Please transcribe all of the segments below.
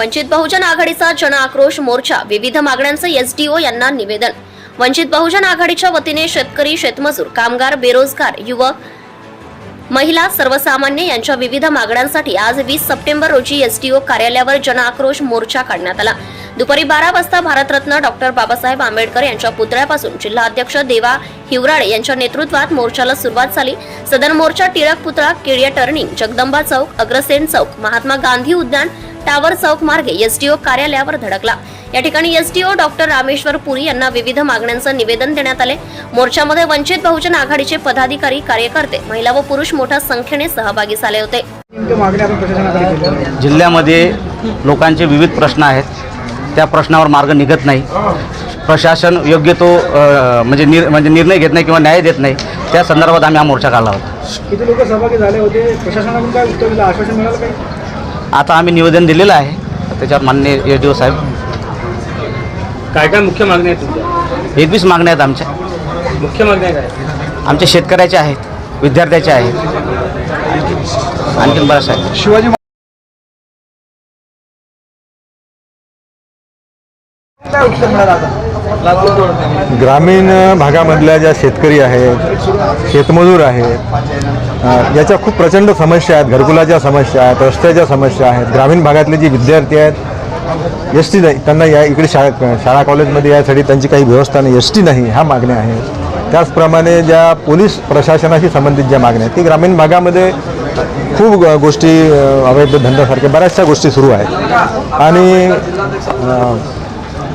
वंचित बहुजन आघाडीचा जन आक्रोश मोर्चा विविध मागण्यांचं एसडीओ यांना निवेदन. वंचित बहुजन आघाडीच्या वतीने शेतकरी शेतमजूर कामगार बेरोजगार युवक महिला सर्वसामान्य यांच्या विविध मागण्यांसाठी आज वीस सप्टेंबर रोजी एसडीओ कार्यालयावर जन आक्रोश मोर्चा काढण्यात आला. दुपारी बारा वाजता भारतरत्न डॉक्टर बाबासाहेब आंबेडकर यांच्या पुतळ्यापासून जिल्हा अध्यक्ष देवा हिवराळे यांच्या नेतृत्वात मोर्चाला सुरुवात झाली. सदर मोर्चा टिळक पुतळा केडिया टर्निंग जगदंबा चौक अग्रसेन चौक महात्मा गांधी उद्यान टावर चौक मार्गे एसडीओ कार्यालयावर धडकला. या ठिकाणी एसडीओ डॉक्टर रामेश्वर पुरी यांना विविध मागण्यांचं निवेदन देण्यात आले. मोर्चामध्ये वंचित बहुजन आघाडीचे पदाधिकारी कार्यकर्ते महिला व पुरुष मोठ्या संख्येने सहभागी झाले होते. जिल्ह्यामध्ये लोकांचे विविध प्रश्न आहेत. त्या प्रश्नावर मार्ग निघत नाही. प्रशासन योग्य तो म्हणजे निर म्हणजे निर्णय घेत नाही किंवा न्याय देत नाही. त्या संदर्भात आम्ही हा मोर्चा काढला होता. किती लोक सहभागी झाले होते. प्रशासनाकडून काय उत्तर दिलं आश्वासन मिळालं काही आता आम्ही निवेदन दिलेलं आहे. त्याच्यावर मान्य एस डी ओ साहेब काय काय मुख्य मागण्या आहेत तुमच्या? एकवीस मागण्या आहेत आमच्या. मुख्य मागण्या काय आमच्या शेतकऱ्याच्या आहेत विद्यार्थ्याच्या आहेत. आणखीन बऱ्याच आहेत शिवाजी ग्रामीण भागामधल्या ज्या शेतकरी आहेत शेतमजूर आहेत याच्या खूप प्रचंड समस्या आहेत घरकुलाच्या समस्या आहेत रस्त्याच्या समस्या आहेत ग्रामीण भागातले जे विद्यार्थी आहेत एस टी नाही त्यांना या इकडे शाळा शाळा कॉलेजमध्ये यासाठी त्यांची काही व्यवस्था नाही एस टी नाही ह्या मागण्या आहेत. त्याचप्रमाणे ज्या पोलीस प्रशासनाशी संबंधित ज्या मागण्या आहेत ती ग्रामीण भागामध्ये खूप गोष्टी अवैध धंद्यासारख्या बऱ्याचशा गोष्टी सुरू आहेत. आणि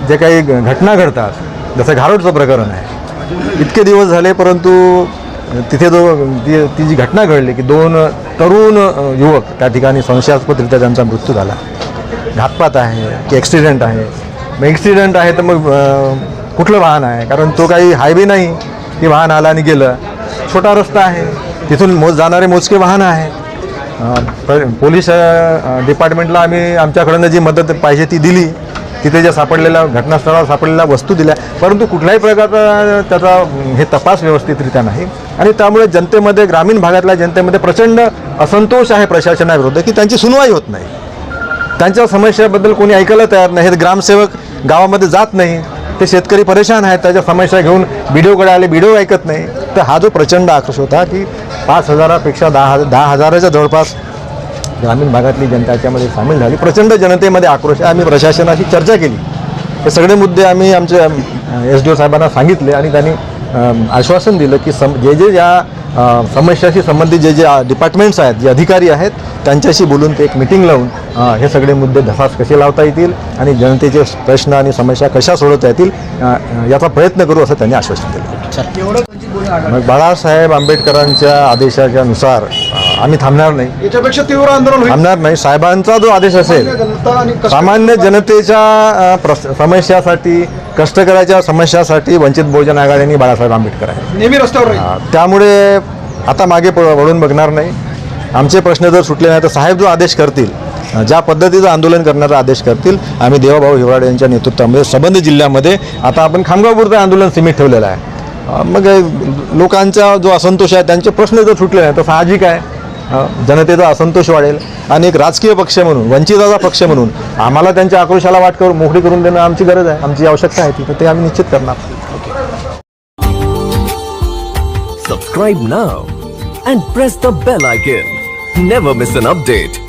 जे काही घ- घटना घडतात जसं घारोटचं प्रकरण आहे इतके दिवस झाले परंतु तिथे जो ती ती जी घटना घडली की दोन तरुण युवक त्या ठिकाणी संशयास्पदरित्या त्यांचा मृत्यू झाला. घातपात आहे की ॲक्सिडेंट आहे. मग ॲक्सिडेंट आहे तर मग कुठलं वाहन आहे? कारण तो काही हायवे नाही. की वाहन आलं आणि गेलं. छोटा रस्ता आहे. तिथून मोज जाणारे मोजके वाहन आहे. पोलीस डिपार्टमेंटला आम्ही आमच्याकडनं जी मदत पाहिजे ती दिली. तिथे ज्या सापडलेल्या घटनास्थळावर सापडलेल्या वस्तू दिल्या परंतु कुठल्याही प्रकारचा त्याचा हे तपास व्यवस्थितरित्या नाही. आणि त्यामुळे जनतेमध्ये ग्रामीण भागातल्या जनतेमध्ये प्रचंड असंतोष आहे प्रशासनाविरुद्ध की त्यांची सुनवाई होत नाही. त्यांच्या समस्याबद्दल कोणी ऐकायला तयार नाही. हे ग्रामसेवक गावामध्ये जात नाही. ते शेतकरी परेशान आहेत. त्याच्या समस्या घेऊन व्हिडिओकडे आले व्हिडिओ ऐकत नाही. तर हा जो प्रचंड आक्रोश होता की पाच हजारापेक्षा दहा हजार दहा हजाराच्या जवळपास ग्रामीण भागातली जनता याच्यामध्ये सामील झाली. प्रचंड जनतेमध्ये आक्रोश आहे. आम्ही प्रशासनाशी चर्चा केली. हे सगळे मुद्दे आम्ही आमच्या एस डी ओ साहेबांना सांगितले आणि त्यांनी आश्वासन दिलं की सम जे जे या समस्याशी संबंधित जे जे डिपार्टमेंट्स आहेत जे अधिकारी आहेत त्यांच्याशी बोलून ते एक मिटिंग लावून हे सगळे मुद्दे धसास कसे लावता येतील आणि जनतेचे प्रश्न आणि समस्या कशा सोडवता येतील याचा प्रयत्न करू असं त्यांनी आश्वासन दिलं. बाळासाहेब आंबेडकरांच्या आदेशाच्या नुसार अ, आम्ही थांबणार नाही. याच्यापेक्षा तीव्र आंदोलन होईल. थांबणार नाही. साहेबांचा जो आदेश असेल जनता आणि कष्ट- सामान्य जनतेच्या अ, प्रस- समस्यासाठी कष्टकऱ्याच्या समस्यासाठी वंचित बहुजन आघाडीने बाळासाहेब आंबेडकर आहे नेहमी रस्त्यावर राहील. अ, त्यामुळे आता मागे प- वळून बघणार नाही. आमचे प्रश्न जर सुटले नाही तर साहेब जो आदेश करतील अ, ज्या पद्धतीचं आंदोलन करण्याचा आदेश करतील आम्ही देवाभाऊ हिवराडे यांच्या नेतृत्वामध्ये संबंधित जिल्ह्यामध्ये आता आपण खामगावपुरतं आंदोलन सीमित ठेवलेलं आहे. अ, मग अ, लोकांचा जो असंतोष आहे त्यांचे प्रश्न जर सुटले नाही तर साहजिक आहे. जनतेचा असंतोष वाढेल आणि एक राजकीय पक्ष म्हणून वंचिताचा पक्ष म्हणून आम्हाला त्यांच्या आक्रोशाला वाट करून मोकळी करून देणं आमची गरज आहे आमची आवश्यकता आहे ती तर ते आम्ही निश्चित करणार. Subscribe now and press the bell icon never miss an update